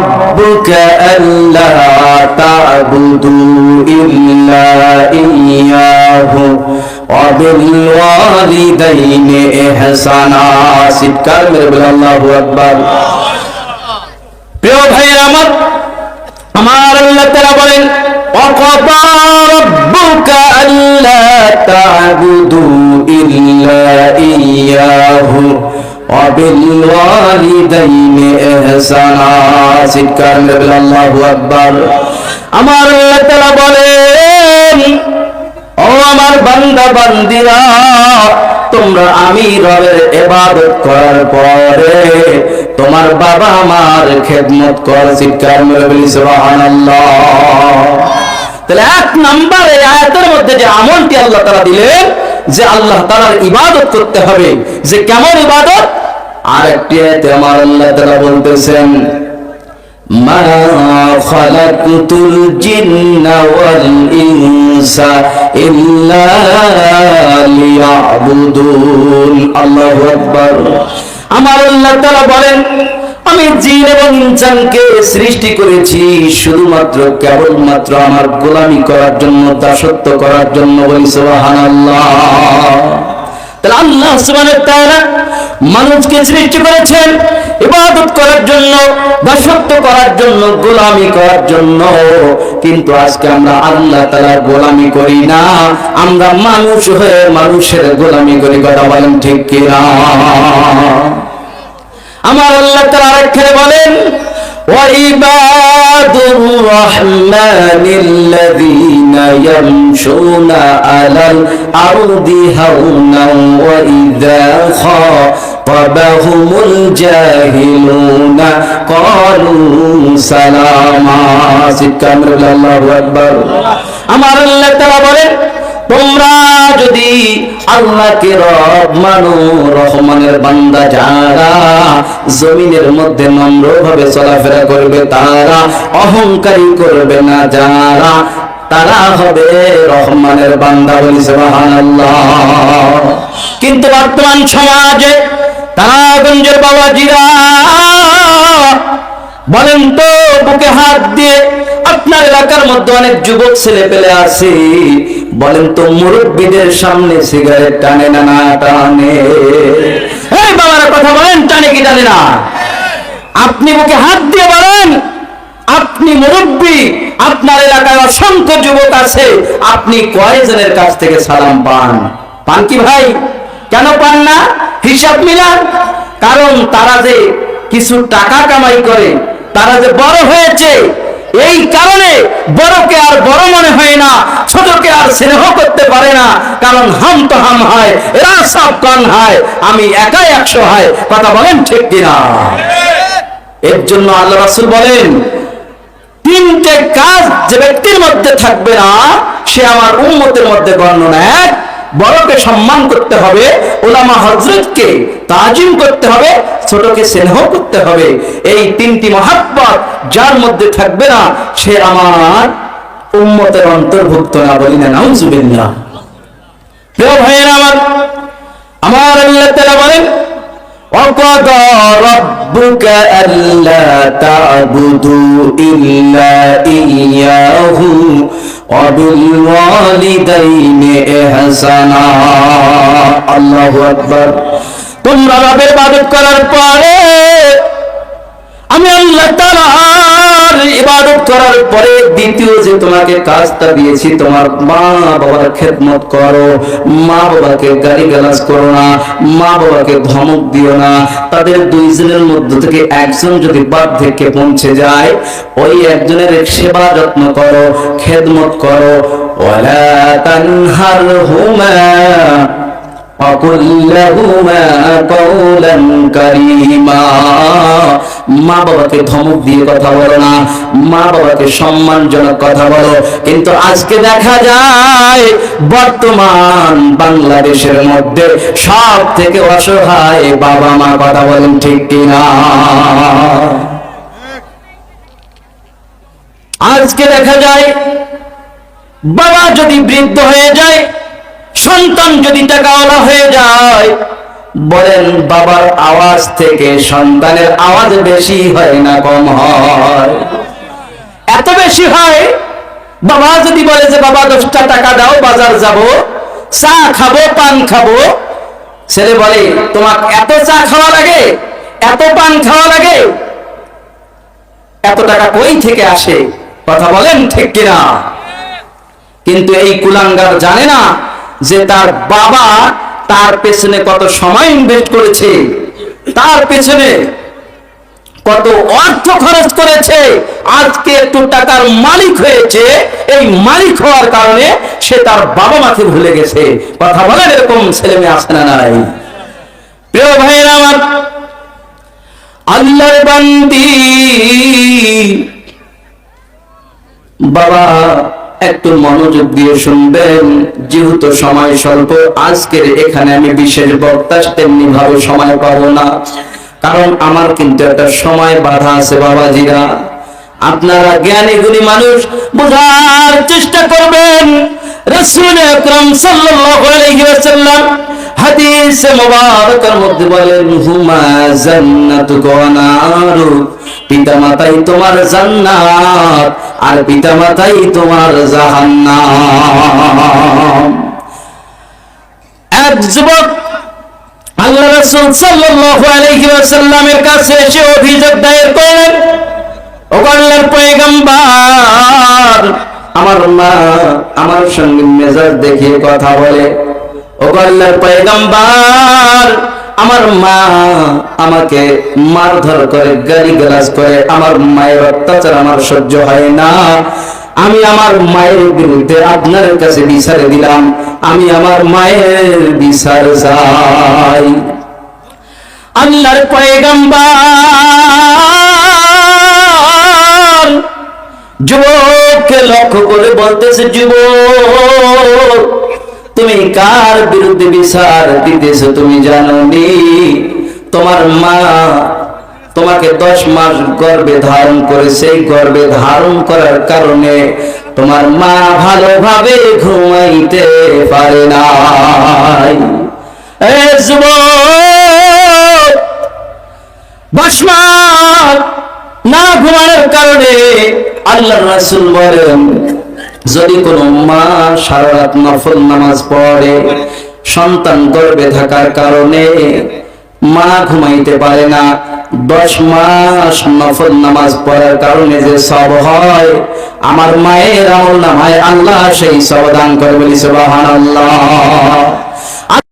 ربك ألا تعبدوا إلا إياه وبالوالدين إحسانا চিৎকার মেরে বলে আল্লাহু আকবার প্রিয় ভাইয়ের আমার আমার আল্লাহ তাআলা বলেন وقضى ربك ألا تعبدوا إلا إياه وبالوالدين إحسانا চিৎকার মেরে বলে আল্লাহু আকবার আমার আল্লাহ তাআলা বলেন ও আমার বান্দা বান্দিরা তোমরা আমি রবের ইবাদত করার পরে তোমার বাবা আমার খেদমত কর চিৎকার মেরে বলি সুবহানাল্লাহ তাহলে এক নম্বরে আয়াতের মধ্যে যে আমলটি আল্লাহ তাআলা দিলেন যে আল্লাহ তাআলার ইবাদত করতে হবে যে কেমন ইবাদত আর আমার আল্লাহ বলতেছেন আমি জিন এবং ইনসানকে সৃষ্টি করেছি শুধুমাত্র, কেবলমাত্র আমার গোলামি করার জন্য, দাসত্ব করার জন্য বলি, সুবহানাল্লাহ। তাহলে আল্লাহ সুবহানাহু ওয়া তাআলা মানুষকে সৃষ্টি করেছেন ইবাদত করার জন্য দাসত্ব করার জন্য গোলামি করার জন্য কিন্তু আজকে আমরা আল্লাহ তাআলার গোলামি করি না আমরা মানুষ হয়ে মানুষের গোলামি করি কথা বলেন ঠিক কিনা আমার আল্লাহ তাআলা আরেকখানে বলেন وعباد الرحمن الذين يمشون على الأرض هونا وإذا خاطبهم الجاهلون قالوا سلاما চিৎকার মেরে বলে আল্লাহু আকবার আমার আল্লাহ তাআলা বলেন তোমরা যদি আল্লাহকে রব মানো রহমানের বান্দা যারা জমিনের মধ্যে নম্র ভাবে চলাফেরা করবে তারা অহংকারী করবে না যারা তারা হবে রহমানের বান্দা বলি সুবহানাল্লাহ কিন্তু বর্তমান সমাজে তারাগঞ্জের বাবাজিরা, বলেন তো, বুকে হাত দিয়ে আপনার এলাকার মধ্যে অনেক যুবক ছেলে পেলে আছে। বলেন তো, মুরব্বীদের সামনে সিগারেট টানে না না টানে। এই বাবার কথা বলেন, টানে কি টানে না? আপনি বুকে হাত দিয়ে বলেন, আপনি মুরব্বী, আপনার এলাকায় অসংখ্য যুবক আছে, আপনি কয়জনের কাছ থেকে সালাম পান? পান কি ভাই? কেন পান না? হিসাব মিলান। কারণ তারা যে কিছু টাকা কামাই করে, তারা যে বড় হয়েছে, এই কারণে বড়কে আর বড় মনে হয় না, ছোটকে আর স্নেহ করতে পারে না। কারণ হাম তো হাম হয়, এরা সব কান হয়, আমি একাই একশো হয়। কথা বলেন ঠিক কিনা? এর জন্য আল্লাহ রাসূল বলেন, তিনটে কাজ যে ব্যক্তির মধ্যে থাকবে না, সে আমার উম্মতের মধ্যে বর্ণনা এক বড়কে সম্মান করতে হবে ওলামা হজরতকে তাজিম করতে হবে ছোটকে স্নেহ করতে হবে এই তিনটি মহাব্বত যার মধ্যে থাকবে না সে আমার উম্মতের অন্তর্ভুক্ত না বলি না নাউজুবিল্লাহ প্রিয় ভাইয়েরা আমার আমার আল্লাহ তাআলা বলেন وقضى ربك ألا تعبدوا إلا إياه وبالوالدين إحسانا الله أكبر তোমরা রবের ইবাদত করার পরে আমি আল্লাহ তাআলার ইবাদত করার পরে দ্বিতীয় যে তোমাকে কাজটা দিয়েছি তোমার মা বাবার খেদমত করো মা বাবাকে গালি গালাজ করো না মা বাবাকে ধমক দিও না তাদের দুইজনের মধ্য থেকে একজন যদি বার্ধক্যে পৌঁছে যায় ওই একজনের সেবা যত্ন করো খেদমত করো ওয়ালা তানহারহুমা وقل لهما قولا كريما মা বাবাকে ধমক দিয়ে কথা বলো না মা বাবাকে সম্মানজনক কথা বলো। কিন্তু আজকে দেখা যায়, বর্তমান বাংলাদেশের মধ্যে সব থেকে অসহায় বাবা মা কথা বলেন ঠিক কিনা? আজকে দেখা যায়, বাবা যদি বৃদ্ধ হয়ে যায়, সন্তান যদি টাকাওয়ালা হয়ে যায় বলেন, বাবার আওয়াজ থেকে সন্তানের আওয়াজ বেশি হয় না, কম হয়। এত বেশি হয়? বাবা যদি বলে যে, বাবা, দশটা টাকা দাও, বাজার যাব, চা খাব, পান খাব। ছেলে বলে তোমার এত চা খাওয়া লাগে? এত পান খাওয়া লাগে? এত টাকা কই থেকে আসে? কথা বলেন ঠিক কিনা? কিন্তু এই কুলাঙ্গার জানে না যে তার বাবা তার পেছনে কত সময় ইনভেস্ট করেছে? তার পেছনে কত অর্থ খরচ করেছে? আজকে একটু টাকার মালিক হয়েছে। এই মালিক হওয়ার কারণে সে তার বাবা মাকে ভুলে গেছে। কথা বলেন, এরকম ছেলে মেয়ে আসে না নাই? প্রিয় ভাইয়েরা আমার, আল্লাহর বান্দি, বাবা একটু মনোযোগ দিয়ে শুনবেন, যেহেতু সময় স্বল্প, আজকের এখানে আমি বিশেষ বক্তা তেমনি ভাবে সময় পাবো না। কারণ আমার কিন্তু একটা সময় বাধা আছে বাবাজিরা। আপনারা জ্ঞানী, গুণী মানুষ, বোঝার চেষ্টা করবেন। রসুল আকরাম সাল্লাল্লাহু আলাইহি মুবারকের মধ্যে বলেন, হুমা জান্নাতু ওয়া নারু পিতামাতাই তোমার জান্নাত আর পিতামাতাই তোমার জাহান্নাম। এক যুবক আল্লাহ রাসূল সাল্লাল্লাহু আলাইহি ওয়াসাল্লামের কাছে এসে অভিযোগ দায়ের ও আল্লাহর পয়গম্বর, আমার মা আমার সঙ্গে মেজাজ দেখিয়ে কথা বলে। ও আল্লাহর পয়গম্বর আমার মা আমাকে মারধর করে গালি গালাজ করে, আমার মায়ের অত্যাচার আমার সহ্য হয় না। আমি আমার মায়ের বিরুদ্ধে আপনার কাছে বিচারে দিলাম। আমি আমার মায়ের বিচার চাই। আল্লাহর পয়গম্বর যুবককে লক্ষ্য করে বলতেছে, যুবক তুমি কার বিরুদ্ধে বিচার দিতেছো তুমি জানো নি তোমার মা তোমাকে দশ মাস গর্ভে ধারণ করে সেই গর্ভে ধারণ করার কারণে তোমার মা ভালোভাবে ঘুমাইতে পারে মাস না ঘুমানোর কারণে আল্লাহ রাসূল বলেন যদি কোনো মা সারা রাত নফল নামাজ পড়ে, সন্তান গর্বে থাকার কারণে মা ঘুমাইতে পারে না। দশ মাস নফল নামাজ পড়ার কারণে যে সব হয়, আমার মায়ের আমল নামায় আল্লাহ সেই সব দান করে বলি, সুবহানাল্লাহ।